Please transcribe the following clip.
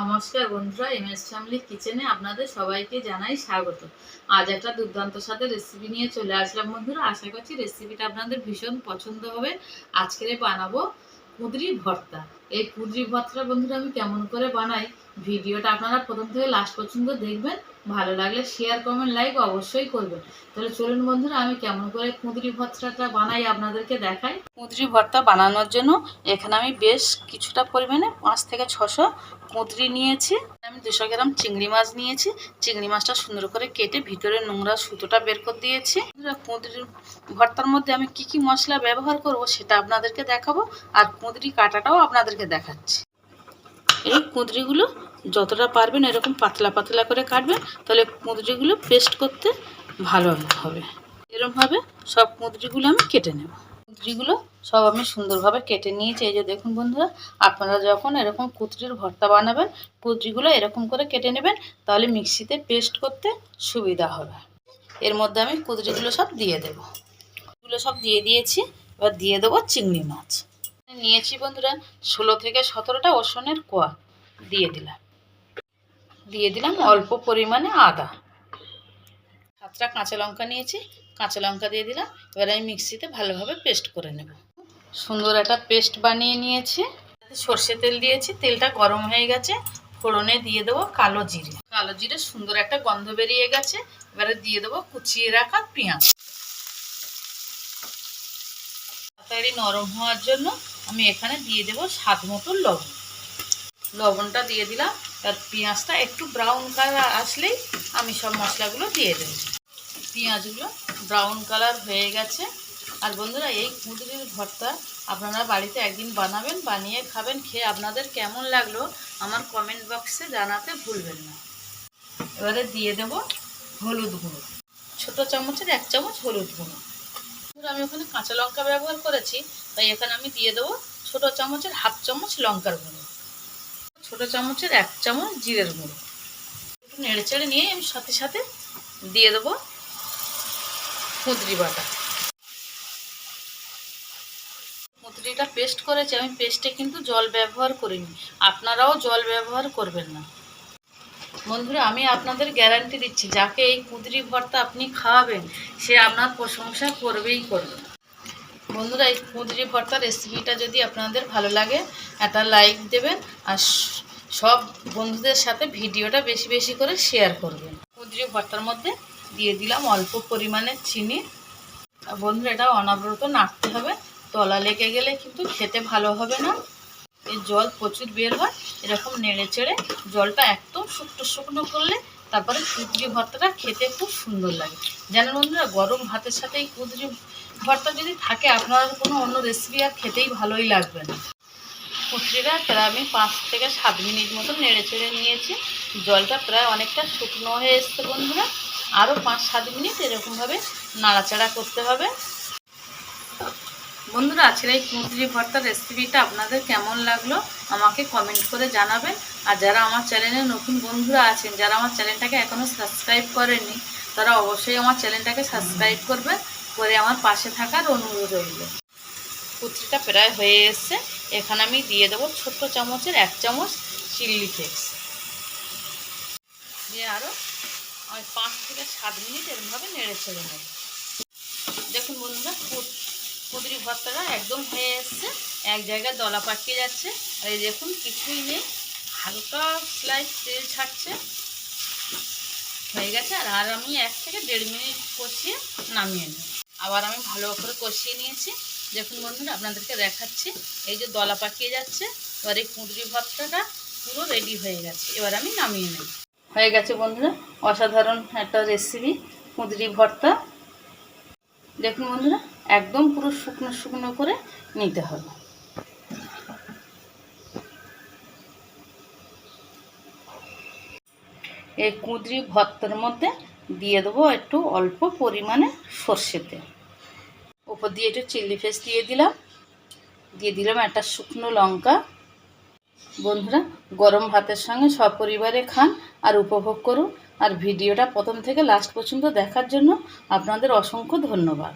নমস্কার বন্ধুরা M S family কিচেনে আপনাদের সবাইকে জানাই স্বাগত। আজ একটা দুর্দান্ত সাথে রেসিপি নিয়ে চলে আসলাম বন্ধুরা। আশা করছি রেসিপিটা আপনাদের ভীষণ পছন্দ হবে। আজকের বানাবো কুদরি ভর্তা। এই কুদরি ভর্তাটা বন্ধুরা আমি কেমন করে বানাই? ভিডিওটা আপনারা প্রথম থেকে লাস্ট পর্যন্ত দেখবেন। ভালো লাগলে শেয়ার কমেন্ট লাইক অবশ্যই করবেন। তাহলে চলুন বন্ধুরা, আমি কেমন করে কুঁদরি ভর্তাটা বানাই আপনাদেরকে দেখাই। কুঁদরি ভর্তা বানানোর জন্য এখানে আমি বেশ কিছুটা পরিমাণে পাঁচ থেকে ছশো কুঁদরি নিয়েছি। আমি দুশো গ্রাম চিংড়ি মাছ নিয়েছি। চিংড়ি মাছটা সুন্দর করে কেটে ভিতরে নোংরা সুতোটা বের করে দিয়েছি। কুঁদরির ভর্তার মধ্যে আমি কি কি মশলা ব্যবহার করব সেটা আপনাদেরকে দেখাবো। আর কুঁদরি কাটাটাও আপনাদেরকে দেখাচ্ছি। এই কুঁদরিগুলো যতটা পারবেন এরকম পাতলা পাতলা করে কাটবেন, তাহলে কুঁদরিগুলো পেস্ট করতে ভালো হবে। এরকমভাবে সব কুঁদরিগুলো আমি কেটে নেব। কুঁদরিগুলো সব আমি সুন্দরভাবে কেটে নিয়েছি। এই যে দেখুন বন্ধুরা, আপনারা যখন এরকম কুঁদরির ভর্তা বানাবেন, কুঁদরিগুলো এরকম করে কেটে নেবেন, তাহলে মিক্সিতে পেস্ট করতে সুবিধা হবে। এর মধ্যে আমি কুঁদরিগুলো সব দিয়ে দেবো। এগুলো সব দিয়ে দিয়েছি, এবার দিয়ে দেবো চিংড়ি মাছ। নিয়েছি বন্ধুরা, ষোলো থেকে সতেরোটা ওষুনের কোয়া দিয়ে দিলাম। দিয়ে দিলাম অল্প পরিমাণে আদা। সাতটা কাঁচা লঙ্কা নিয়েছি, কাঁচা লঙ্কা দিয়ে দিলাম, এবার আমি মিক্সিতে ভালোভাবে পেস্ট করে নেব। সুন্দর একটা পেস্ট বানিয়ে নিয়েছি। সর্ষে তেল দিয়েছি, তেলটা গরম হয়ে গেছে, ফোড়নে দিয়ে দেবো কালো জিরে। কালো জিরে সুন্দর একটা গন্ধ বেরিয়ে গেছে, এবারে দিয়ে দেবো কুচিয়ে রাখা পেঁয়াজ। তাড়াতাড়ি নরম হওয়ার জন্য আমি এখানে দিয়ে দেবো স্বাদ মতো লবণ। লবণটা দিয়ে দিলাম আর পেঁয়াজটা একটু ব্রাউন কালার আসলেই আমি সব মশলাগুলো দিয়ে দেবো। পেঁয়াজগুলো ব্রাউন কালার হয়ে গেছে। আর বন্ধুরা, এই কুঁদরির ভর্তা আপনারা বাড়িতে একদিন বানাবেন, বানিয়ে খাবেন, খেয়ে আপনাদের কেমন লাগল আমার কমেন্ট বক্সে জানাতে ভুলবেন না। এবারে দিয়ে দেব হলুদ গুঁড়ো। ছোটো চামচের এক চামচ হলুদ গুঁড়ো। আমি ওখানে কাঁচা লঙ্কা ব্যবহার করেছি, তাই এখানে আমি দিয়ে দেবো ছোটো চামচের হাফ চামচ লঙ্কার গুঁড়ো। ছোটো চামচের এক চামচ জিরের গুঁড়ো। একটু নেড়ে চেড়ে নিয়ে আমি সাথে সাথে দিয়ে দেবো কুঁদরি বাটা। কুঁদরিটা পেস্ট করেছি, আমি পেস্টে কিন্তু জল ব্যবহার করিনি। আপনারাও জল ব্যবহার করবেন না। বন্ধুরা, আমি আপনাদের গ্যারান্টি দিচ্ছি, যাকে এই কুঁদরি ভর্তা আপনি খাওয়াবেন, সে আপনার প্রশংসা করবেই করবে। বন্ধুরা, এই কুঁদরি ভর্তা রেসিপিটা যদি আপনাদের ভালো লাগে একটা লাইক দেবেন আর সব বন্ধুদের সাথে ভিডিওটা বেশি বেশি করে শেয়ার করবেন। কুঁদরি ভর্তার মধ্যে দিয়ে দিলাম অল্প পরিমাণে চিনি। বন্ধুরা, এটা অনবরত নাড়তে হবে। তলা লেগে গেলে কিন্তু খেতে ভালো হবে না। এই জল প্রচুর বের হয়, এরকম নেড়ে চেড়ে জলটা একদম শুকনো শুকনো করলে তারপরে কুদরি ভর্তাটা খেতে খুব সুন্দর লাগে। জানেন বন্ধুরা, গরম ভাতের সাথে এই কুদরি ভর্তা যদি থাকে, আপনার কোনো অন্য রেসিপি আর খেতেই ভালোই লাগবে না। কুচড়িটা প্রায় আমি পাঁচ থেকে সাত মিনিট মতো নেড়ে চেড়ে নিয়েছি। জলটা প্রায় অনেকটা শুকনো হয়ে এসছে বন্ধুরা। আরও পাঁচ সাত মিনিট এরকমভাবে নাড়াচাড়া করতে হবে। বন্ধুরা, আজকের এই কুঁদরি ভর্তার রেসিপিটা আপনাদের কেমন লাগল আমাকে কমেন্ট করে জানাবেন। আর যারা আমার চ্যানেলে নতুন বন্ধুরা আছেন, যারা আমার চ্যানেলটাকে এখনও সাবস্ক্রাইব করেননি, তারা অবশ্যই আমার চ্যানেলটাকে সাবস্ক্রাইব করবে, করে আমার পাশে থাকার অনুরোধ রইল। কুচরিটা প্রায় হয়ে এসছে। এখানে আমি দিয়ে দেবো ছোট্ট চামচের এক চামচ চিল্লি ফ্লেক্স দিয়ে আরও পাঁচ থেকে সাত মিনিট এরমভাবে নেড়ে ছেড়ে নেব। দেখুন বন্ধুরা কুদরি ভর্তাটা একদম হয়ে এসছে। এক জায়গায় দলা পাকিয়ে যাচ্ছে। আর এই দেখুন, কিছুই নেই। হালকা স্লাইস তেল ছাড়ছে। হয়ে গেছে। আর আর আমি এক থেকে দেড় মিনিট কষিয়ে নামিয়ে নেব। আবার আমি ভালো করে কষিয়ে নিয়েছি। দেখুন বন্ধুরা, আপনাদেরকে দেখাচ্ছি। এই যে দলা পাকিয়ে যাচ্ছে। এবার এই কুঁদরি ভর্তাটা পুরো রেডি হয়ে গেছে। এবার আমি নামিয়ে নিই হয়ে গেছে বন্ধুরা, অসাধারণ একটা রেসিপি কুঁদরি ভর্তা। দেখুন বন্ধুরা একদম পুরো শুকনো শুকনো করে নিতে হবে। এই কুঁদরি ভর্তার মধ্যে দিয়ে দেবো একটু অল্প পরিমাণে সর্ষে তেল। ওপর দিয়ে একটু চিলি ফেস দিয়ে দিলাম। দিয়ে দিলাম একটা শুকনো লঙ্কা। বন্ধুরা, গরম ভাতের সঙ্গে সপরিবারে খান আর উপভোগ করুন। আর ভিডিওটা প্রথম থেকে লাস্ট পর্যন্ত দেখার জন্য আপনাদের অসংখ্য ধন্যবাদ।